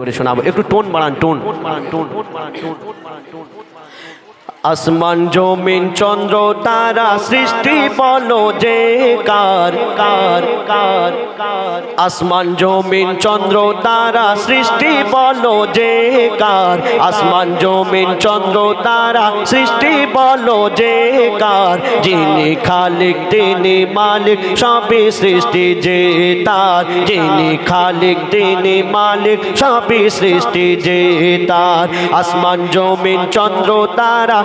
করে শোনাবো। একটু টোন বাড়ান টোন আসমান জমিন, চন্দ্র, তারা সৃষ্টি, বলো যে কার কার কার কার? আসমান জমিন, চন্দ্র, তারা সৃষ্টি, বলো যে কার? আসমান জমিন, চন্দ্র, তারা সৃষ্টি, বলো যে কার? যিনি খালিক, তিনি মালিক, সবই সৃষ্টি যে তার। যিনি খালিক, তিনি মালিক, সবই সৃষ্টি যে তার। আসমান জমিন, চন্দ্র, তারা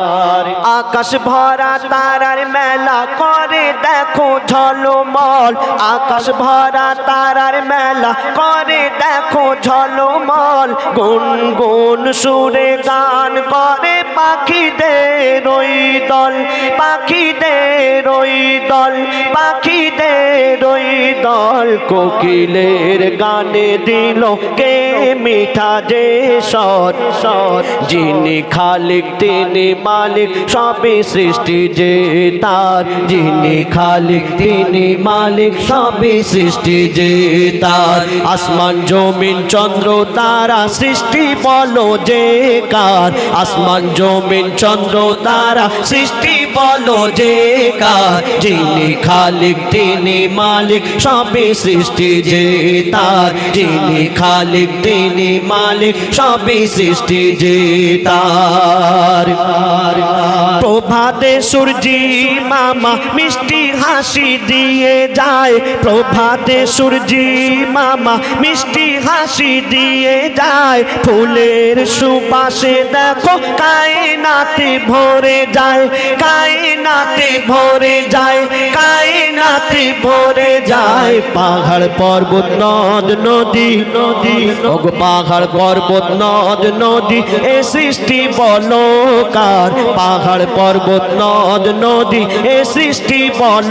আকাশ ভরা তারার মেলা করে, দেখো ঝলমল। আকাশ ভরা তারার মেলা করে, দেখো ঝলমল। গুন গুন সুরে গান করে পাখিদের ওই দল, পাখিদের ওই দল, পাখিদের ওই দল কোকিলের গানে দিল কে মিঠা যে সৎ সৎ যিনি খালিক, তিনি মালিক, সবই সৃষ্টি যে তার। যিনি খালিক, তিনি মালিক, সবই সৃষ্টি যে তার। আসমান, জমিন, চন্দ্র, তারা সৃষ্টি বলো যে কার। আসমান, জমিন, চন্দ্র, তারা সৃষ্টি বলো যে কার? যিনি খালিক, তিনি মালিক সবে সৃষ্টি যে তার। যিনি খালিক, তিনি মালিক সবে সৃষ্টি যে তার। প্রভাতে সূর্যি মামা, মিষ্টি হাসি দিয়ে যায়, প্রভাতে সূর্যি মামা মিষ্টি হাসি দিয়ে যায়, ফুলের সুবাসে দেখো কায়নাতে ভরে যায়, কায়নাতে ভরে যায়, কায়নাতে ভরে যায়। পাহাড় পর্বত, নদ, নদী নদী, ওগ পাহাড় পর্বত, নদ, নদী, এ সৃষ্টি বলো কার পাহাড় পর্বত, নদ, নদী, এ সৃষ্টি বলো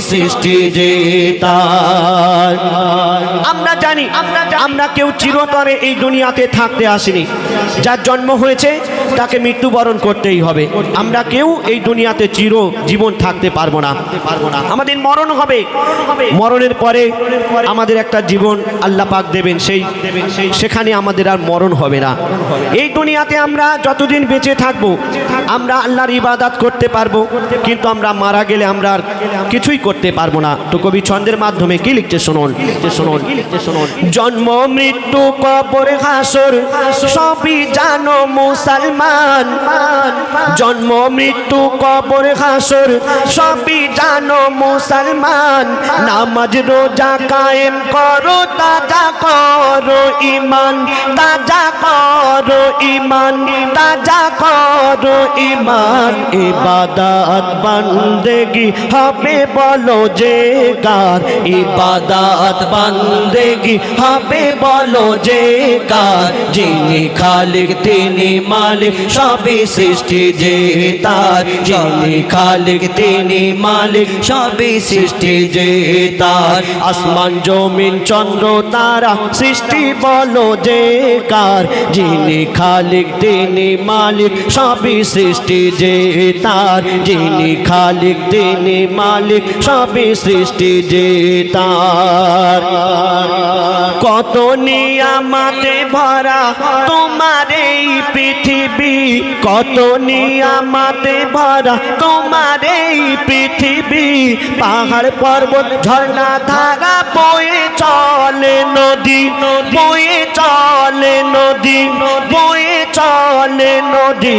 সৃষ্টি আমরা জানি, আমরা কেউ চিরতরে এই দুনিয়াতে থাকতে আসিনি। যার জন্ম হয়েছে, তাকে মৃত্যুবরণ করতেই হবে। আমরা কেউ এই দুনিয়াতে চির জীবন থাকতে পারব না। পারব না আমাদের মরণ হবে। মরণের পরে আমাদের একটা জীবন আল্লাহ পাক দেবেন। সেই, সেখানে আমাদের আর মরণ হবে না। এই দুনিয়াতে আমরা যতদিন বেঁচে থাকব, আমরা আল্লাহর ইবাদাত করতে পারব। কিন্তু আমরা মারা গেলে আমরা আর কিছুই করতে পারব না। তো কবি ছন্দের মাধ্যমে কি লিখছে শুনুন লিখছে শুনুন লিখছে শুনুন? জন্ম, মৃত্যু, কবর, হাসর, সবই জানো মুসলমান। জন্ম, মৃত্যু, কবর, হাসর, সবই জানো মুসলমান। নামাজ, রোজা কায়েম করো, তাজা করো ইমান তাজা করো ইমান তাজা করো ইমান ইবাদত বন্দেগি হবে বলো যে কার ইবাদত বন্দেগি হবে বলো যে কার যিনি খালিক তিনি মালিক সবই সৃষ্টি যে তার যিনি খালিক তিনি মালিক সবই সৃষ্টি যে তার আসমান, জমিন, চন্দ্র, তারা সৃষ্টি বলো যে কার যিনি খালিক তিনি মালিক সবই সৃষ্টি যে তার যিনি খালিক তিনি মালিক সবই সৃষ্টি যে তার। কত নিয়ামাতে ভরা তোমার এই পৃথিবী, কত নিয়ামাতে ভরা তোমার এই পৃথিবী। পাহাড় পর্বত ঝর্ণা ধারা বয়ে চলে নদী, বয়ে চলে নদী। নদী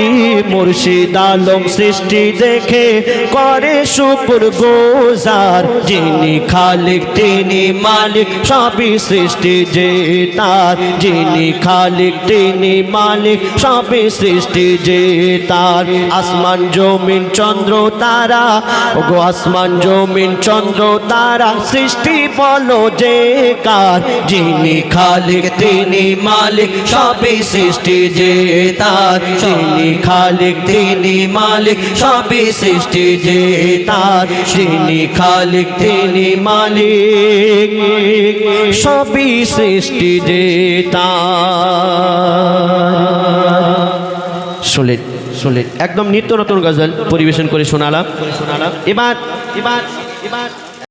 মুর্শিদ আলম সৃষ্টি দেখে করে শুকুর গোজার। যিনি খালিক, তিনি মালিক, সবই সৃষ্টি যে তার। যিনি খালিক, তিনি মালিক, সবই সৃষ্টি যে তার। আসমান, জমিন, চন্দ্র, তারা, ওগো আসমান, জমিন, চন্দ্র, তারা, সৃষ্টি বলো যে কার। যিনি খালিক, তিনি মালিক, সবই সৃষ্টি যে তার। যিনি খালিক, তিনি মালিক, সবই সৃষ্টি যে তার। যিনি খালিক, তিনি মালিক, সবই সৃষ্টি যে শোলে একদম নিত্য নতুন গজল পরিবেশন করে শোনালাম। এবার এবার এবার